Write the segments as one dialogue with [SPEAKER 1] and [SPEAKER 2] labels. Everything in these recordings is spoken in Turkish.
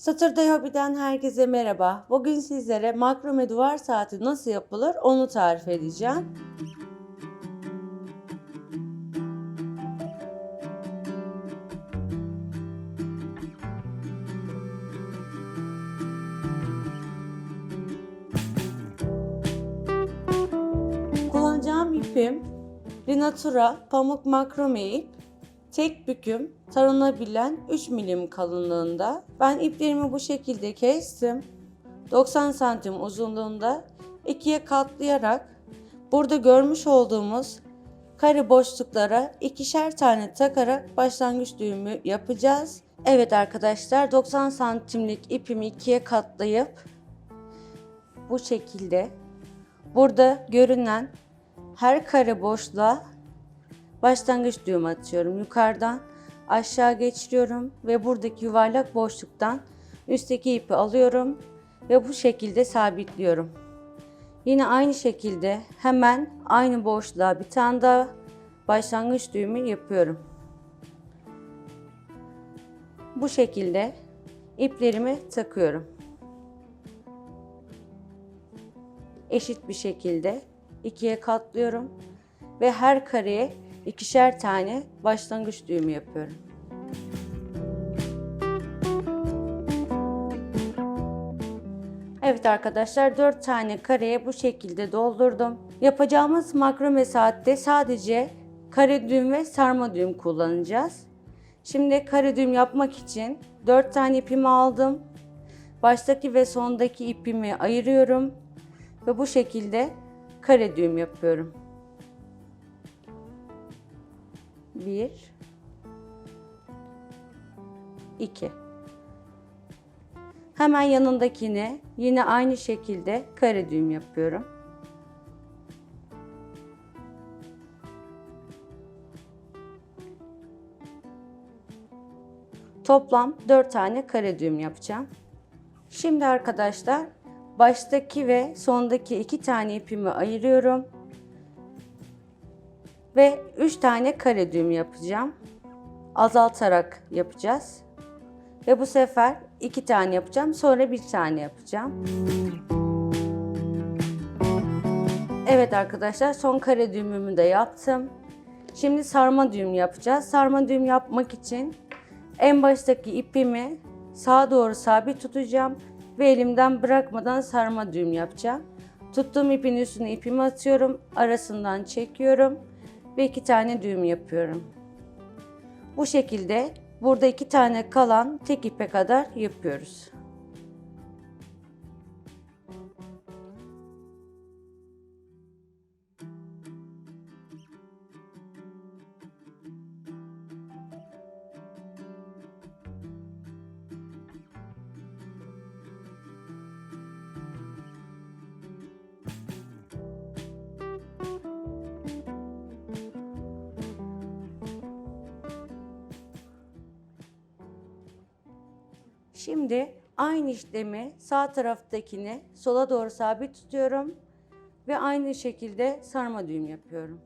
[SPEAKER 1] Satırday Hobi'den herkese merhaba. Bugün sizlere makrome duvar saati nasıl yapılır onu tarif edeceğim. Kullanacağım ipim Rinatura pamuk makrome ip. Tek büküm taranabilen 3 milim kalınlığında. Ben iplerimi bu şekilde kestim. 90 santim uzunluğunda ikiye katlayarak burada görmüş olduğumuz kare boşluklara ikişer tane takarak başlangıç düğümü yapacağız. Evet arkadaşlar 90 santimlik ipimi ikiye katlayıp bu şekilde burada görünen her kare boşluğa başlangıç düğüm atıyorum. Yukarıdan aşağı geçiriyorum ve buradaki yuvarlak boşluktan üstteki ipi alıyorum ve bu şekilde sabitliyorum. Yine aynı şekilde hemen aynı boşluğa bir tane daha başlangıç düğümü yapıyorum. Bu şekilde iplerimi takıyorum. Eşit bir şekilde ikiye katlıyorum ve her kareye ikişer tane başlangıç düğümü yapıyorum. Evet arkadaşlar 4 tane kareye bu şekilde doldurdum. Yapacağımız makrome saatte sadece kare düğüm ve sarma düğüm kullanacağız. Şimdi kare düğüm yapmak için 4 tane ipimi aldım. Baştaki ve sondaki ipimi ayırıyorum ve bu şekilde kare düğüm yapıyorum. 1 2 Hemen yanındakine yine aynı şekilde kare düğüm yapıyorum. Toplam 4 tane kare düğüm yapacağım. Şimdi arkadaşlar baştaki ve sondaki iki tane ipimi ayırıyorum ve 3 tane kare düğüm yapacağım. Azaltarak yapacağız. Ve bu sefer 2 tane yapacağım. Sonra 1 tane yapacağım. Evet arkadaşlar son kare düğümümü de yaptım. Şimdi sarma düğüm yapacağız. Sarma düğüm yapmak için en baştaki ipimi sağa doğru sabit tutacağım ve elimden bırakmadan sarma düğüm yapacağım. Tuttuğum ipin üstüne ipimi atıyorum, arasından çekiyorum ve iki tane düğüm yapıyorum. Bu şekilde burada iki tane kalan tek ipe kadar yapıyoruz. Şimdi aynı işlemi sağ taraftakini sola doğru sabit tutuyorum ve aynı şekilde sarma düğüm yapıyorum.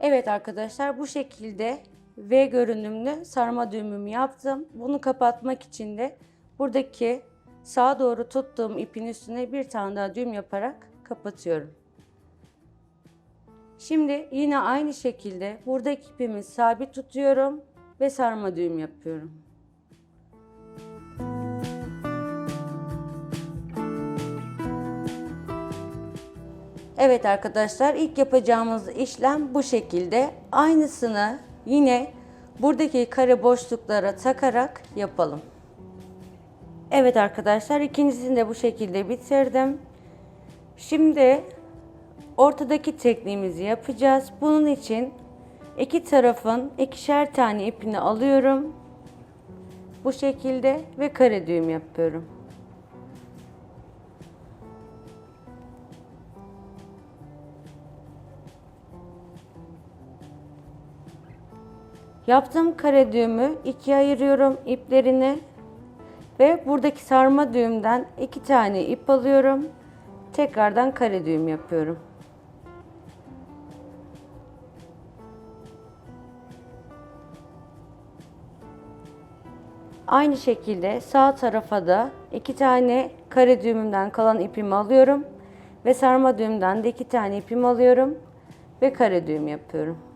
[SPEAKER 1] Evet arkadaşlar bu şekilde V görünümlü sarma düğümümü yaptım. Bunu kapatmak için de buradaki sağa doğru tuttuğum ipin üstüne bir tane daha düğüm yaparak kapatıyorum. Şimdi yine aynı şekilde buradaki ipimi sabit tutuyorum ve sarma düğüm yapıyorum. Evet arkadaşlar ilk yapacağımız işlem bu şekilde. Aynısını yine buradaki kare boşluklara takarak yapalım. Evet arkadaşlar ikincisini de bu şekilde bitirdim. Şimdi ortadaki tekniğimizi yapacağız. Bunun için iki tarafın ikişer tane ipini alıyorum. Bu şekilde ve kare düğüm yapıyorum. Yaptığım kare düğümü ikiye ayırıyorum iplerini ve buradaki sarma düğümden iki tane ip alıyorum. tekrardan kare düğüm yapıyorum. Aynı şekilde sağ tarafa da iki tane kare düğümümden kalan ipimi alıyorum ve sarma düğümden de iki tane ipimi alıyorum ve kare düğüm yapıyorum.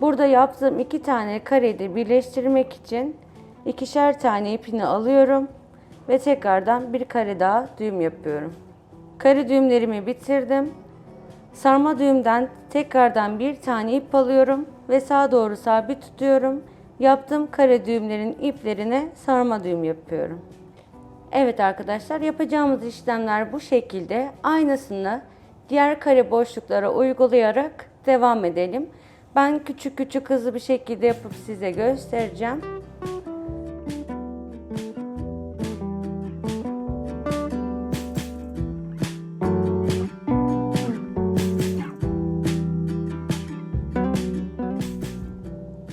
[SPEAKER 1] Burada yaptığım iki tane kareyi de birleştirmek için ikişer tane ipini alıyorum ve tekrardan bir kare daha düğüm yapıyorum. Kare düğümlerimi bitirdim. Sarma düğümden tekrardan bir tane ip alıyorum ve sağa doğru sabit tutuyorum. Yaptığım kare düğümlerin iplerine sarma düğüm yapıyorum. Evet arkadaşlar yapacağımız işlemler bu şekilde. Aynısını diğer kare boşluklara uygulayarak devam edelim. Ben küçük küçük hızlı bir şekilde yapıp size göstereceğim.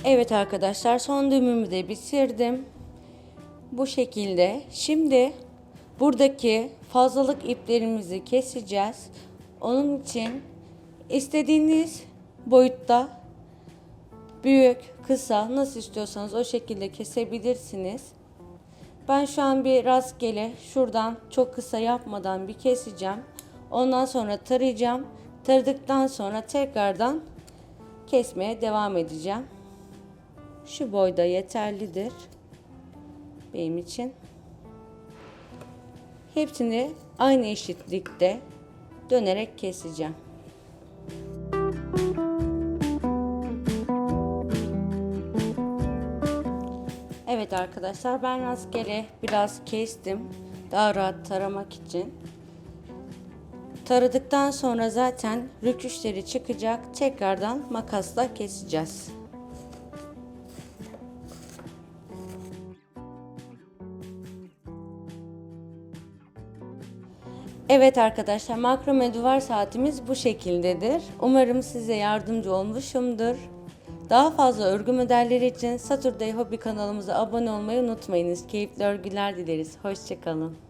[SPEAKER 1] Evet arkadaşlar son düğümümü de bitirdim. Bu şekilde. Şimdi buradaki fazlalık iplerimizi keseceğiz. Onun için istediğiniz boyutta büyük, kısa nasıl istiyorsanız o şekilde kesebilirsiniz. Ben şu an bir rastgele şuradan çok kısa yapmadan bir keseceğim. Ondan sonra tarayacağım. Taradıktan sonra tekrardan kesmeye devam edeceğim. Şu boyda yeterlidir benim için. Hepsini aynı eşitlikte dönerek keseceğim. Evet arkadaşlar ben rastgele biraz kestim. Daha rahat taramak için. Taradıktan sonra zaten rüküşleri çıkacak. Tekrardan makasla keseceğiz. Evet arkadaşlar makrome duvar saatimiz bu şekildedir. Umarım size yardımcı olmuşumdur. Daha fazla örgü modelleri için Saturday Hobby kanalımıza abone olmayı unutmayınız. Keyifli örgüler dileriz. Hoşçakalın.